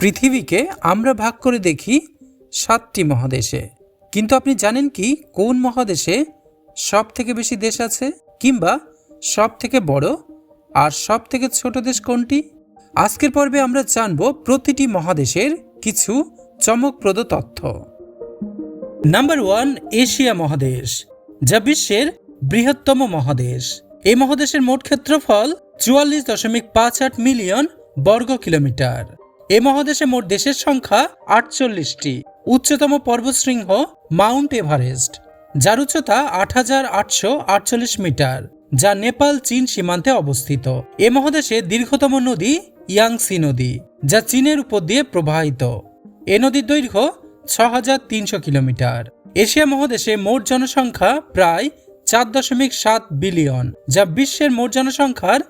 পৃথিবীকে আমরা ভাগ করে দেখি সাতটি মহাদেশে। কিন্তু আপনি জানেন কি কোন মহাদেশে সব থেকে বেশি দেশ আছে? কিংবা সব থেকে বড় আর সব থেকে ছোট দেশ কোনটি? আজকের পর্বে আমরা জানব প্রতিটি মহাদেশের কিছু চমকপ্রদ তথ্য। নাম্বার ওয়ান, এশিয়া মহাদেশ, যা বিশ্বের বৃহত্তম মহাদেশ। এই মহাদেশের মোট ক্ষেত্রফল চুয়াল্লিশ দশমিক পাঁচ আট মিলিয়ন বর্গ কিলোমিটার। এই মহাদেশে মোট দেশের সংখ্যা আটচল্লিশটি। উচ্চতম পর্বতশৃঙ্গ মাউন্ট এভারেস্ট, যার উচ্চতা আট হাজার আটশো আটচল্লিশ মিটার, যা নেপাল, চীন সীমান্তে অবস্থিত। এ মহাদেশে দীর্ঘতম নদী ইয়াংসি নদী, যা চীনের উপর দিয়ে প্রবাহিত। এ নদীর দৈর্ঘ্য ছ হাজার তিনশো কিলোমিটার। এশিয়া মহাদেশে মোট জনসংখ্যা প্রায় চার দশমিক সাত বিলিয়ন, যা বিশ্বের মোট জনসংখ্যার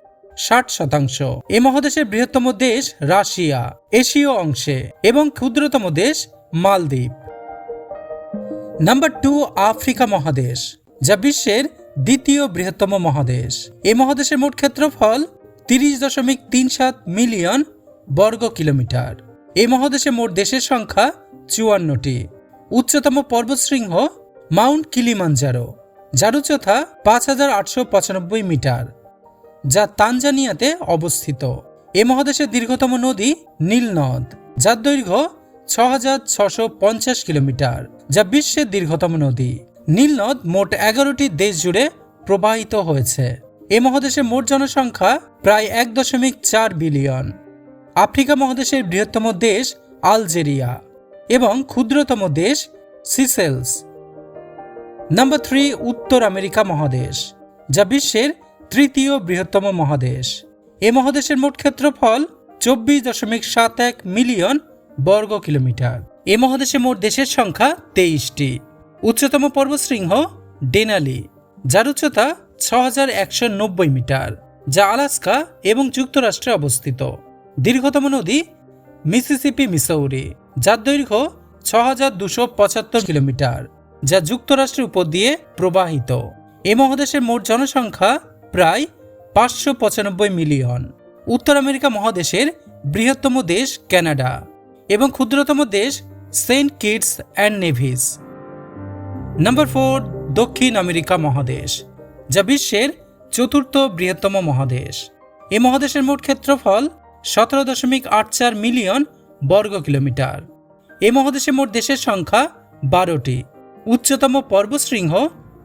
ষাট শতাংশ। এ মহাদেশের বৃহত্তম দেশ রাশিয়া, এশীয় অংশে এবং ক্ষুদ্রতম দেশ মালদ্বীপ। নাম্বার টু, আফ্রিকা মহাদেশ, যা বিশ্বের দ্বিতীয় বৃহত্তম মহাদেশ। এ মহাদেশের মোট ক্ষেত্রফল তিরিশ দশমিক তিন সাত মিলিয়ন বর্গ কিলোমিটার। এ মহাদেশে মোট দেশের সংখ্যা চুয়ান্নটি। উচ্চতম পর্বতশৃঙ্গ মাউন্ট কিলিমাঞ্জারো, যার উচ্চতা পাঁচ হাজার আটশো পঁচানব্বই মিটার। যা তানজানিয়াতে অবস্থিত। এ মহাদেশের দীর্ঘতম নদী নীল নদ যার দৈর্ঘ্য ছ হাজার ছশো পঞ্চাশ কিলোমিটার, যা বিশ্বের দীর্ঘতম নদী। নীল নদ মোট এগারোটি দেশ জুড়ে প্রবাহিত হয়েছে। এ মহাদেশের মোট জনসংখ্যা প্রায় এক দশমিক চার বিলিয়ন। আফ্রিকা মহাদেশের বৃহত্তম দেশ আলজেরিয়া এবং ক্ষুদ্রতম দেশ সিসেলস। নাম্বার থ্রি উত্তর আমেরিকা মহাদেশ, যা বিশ্বের তৃতীয় বৃহত্তম মহাদেশ। এ মহাদেশের মোট ক্ষেত্রফল চব্বিশ দশমিক সাত এক মিলিয়ন বর্গ কিলোমিটার। এ মহাদেশে মোট দেশের সংখ্যা তেইশটি। উচ্চতম পর্বতশৃঙ্গ ডেনালি, যার উচ্চতা ছ হাজার একশো নব্বই মিটার, যা আলাস্কা এবং যুক্তরাষ্ট্রে অবস্থিত। দীর্ঘতম নদী মিসিসিপি, মিসৌরি, যার দৈর্ঘ্য ছ হাজার দুশো পঁচাত্তর কিলোমিটার, যা যুক্তরাষ্ট্রের উপর দিয়ে প্রবাহিত। এ মহাদেশের মোট জনসংখ্যা প্রায় পাঁচশো পঁচানব্বই মিলিয়ন। উত্তর আমেরিকা মহাদেশের বৃহত্তম দেশ কানাডা এবং ক্ষুদ্রতম দেশ Saint Kitts and Nevis. Number four, দক্ষিণ আমেরিকা মহাদেশ, যা বিশ্বের চতুর্থ বৃহত্তম মহাদেশ। এ মহাদেশের মোট ক্ষেত্রফল সতেরো দশমিক আট চার মিলিয়ন বর্গ কিলোমিটার। এ মহাদেশে মোট দেশের সংখ্যা বারোটি। উচ্চতম পর্বতশৃঙ্গ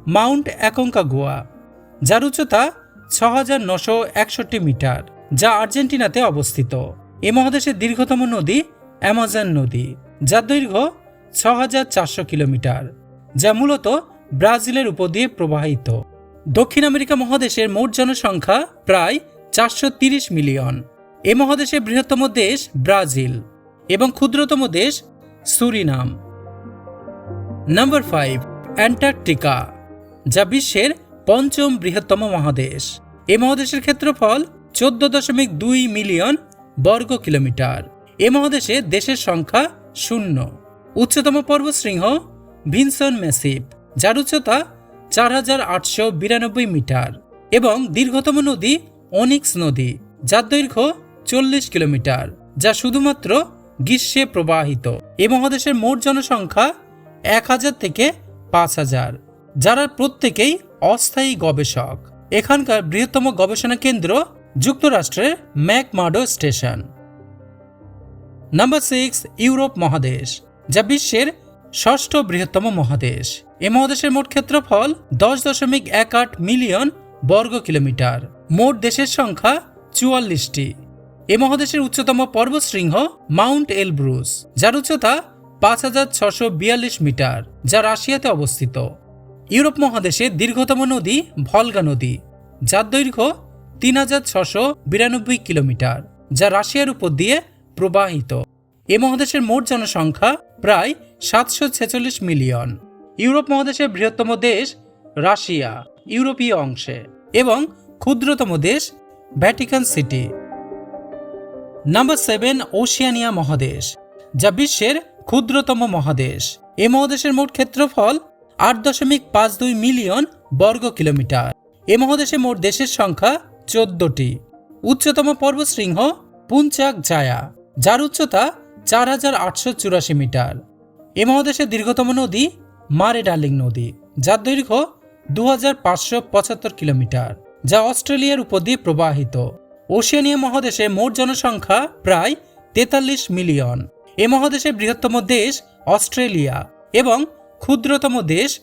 মাউন্ট অ্যাকঙ্কাগুয়া যার উচ্চতা ছ হাজার নশো একষট্টি মিটার, যা আর্জেন্টিনাতে অবস্থিত। এ মহাদেশের দীর্ঘতম নদী অ্যামাজন নদী, যার দৈর্ঘ্য ছ হাজার চারশো কিলোমিটার, যা মূলত ব্রাজিলের উপর দিয়ে প্রবাহিত। দক্ষিণ আমেরিকা মহাদেশের মোট জনসংখ্যা প্রায় চারশো তিরিশ মিলিয়ন। এ মহাদেশের বৃহত্তম দেশ ব্রাজিল এবং ক্ষুদ্রতম দেশ সুরিনাম। নাম্বার ফাইভ, অ্যান্টার্কটিকা, যা বিশ্বের পঞ্চম বৃহত্তম মহাদেশ। এ মহাদেশের ক্ষেত্রফল চোদ্দ দশমিক দুই মিলিয়ন বর্গ কিলোমিটার। এ মহাদেশে দেশের সংখ্যা শূন্য। উচ্চতম পর্বতশৃঙ্গ ভিনসন ম্যাসিভ যার উচ্চতা চার হাজার আটশো বিরানব্বই মিটার এবং দীর্ঘতম নদী অনিক্স নদী, যার দৈর্ঘ্য চল্লিশ কিলোমিটার, যা শুধুমাত্র গ্রীষ্মে প্রবাহিত। এ মহাদেশের মোট জনসংখ্যা এক হাজার থেকে পাঁচ হাজার, যারা প্রত্যেকেই অস্থায়ী গবেষক। এখানকার বৃহত্তম গবেষণা কেন্দ্র যুক্তরাষ্ট্রের McMurdo station. Number six, Europe মহাদেশ, যা বিশ্বের ষষ্ঠ বৃহত্তম মহাদেশ। এ মহাদেশের মোট ক্ষেত্রফল দশ দশমিক এক আট মিলিয়ন বর্গ কিলোমিটার। মোট দেশের সংখ্যা চুয়াল্লিশটি। এ মহাদেশের উচ্চতম পর্বতশৃঙ্গ মাউন্ট এলব্রুস, যার উচ্চতা পাঁচ হাজার ছশো বিয়াল্লিশ মিটার, যা রাশিয়াতে অবস্থিত। ইউরোপ মহাদেশের দীর্ঘতম নদী ভলগা নদী, যার দৈর্ঘ্য তিন হাজার ছশো বিরানব্বই কিলোমিটার, যা রাশিয়ার উপর দিয়ে প্রবাহিত। এ মহাদেশের মোট জনসংখ্যা প্রায় সাতশো ছেচল্লিশ মিলিয়ন। ইউরোপ মহাদেশের বৃহত্তম দেশ রাশিয়া, ইউরোপীয় অংশে, এবং ক্ষুদ্রতম দেশ Vatican city. Number seven, Oceania মহাদেশ, যা বিশ্বের ক্ষুদ্রতম মহাদেশ। এ মহাদেশের মোট ক্ষেত্রফল আট দশমিক পাঁচ দুই মিলিয়ন বর্গ কিলোমিটার। এ মহাদেশে মোট দেশের সংখ্যা চোদ্দটি। উচ্চতম পর্বতশৃঙ্গ পুঞ্চাক জায়া, যার উচ্চতা চার হাজার আটশো চুরাশি মিটার। এ মহাদেশের দীর্ঘতম নদী মারে ডার্লিং নদী, যার দৈর্ঘ্য দু হাজার পাঁচশো পঁচাত্তর কিলোমিটার, যা অস্ট্রেলিয়ার উপর দিয়ে প্রবাহিত। ওশিয়ানিয়া মহাদেশে মোট জনসংখ্যা প্রায় তেতাল্লিশ মিলিয়ন। এ মহাদেশের বৃহত্তম দেশ অস্ট্রেলিয়া এবং ক্ষুদ্রতম দেশ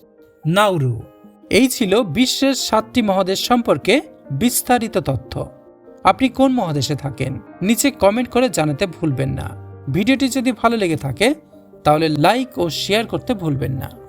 নাউরু। এই ছিল বিশ্বের সাতটি মহাদেশ সম্পর্কে বিস্তারিত তথ্য। আপনি কোন মহাদেশে থাকেন? নিচে কমেন্ট করে জানাতে ভুলবেন না। ভিডিওটি যদি ভালো লেগে থাকে, তাহলে লাইক ও শেয়ার করতে ভুলবেন না।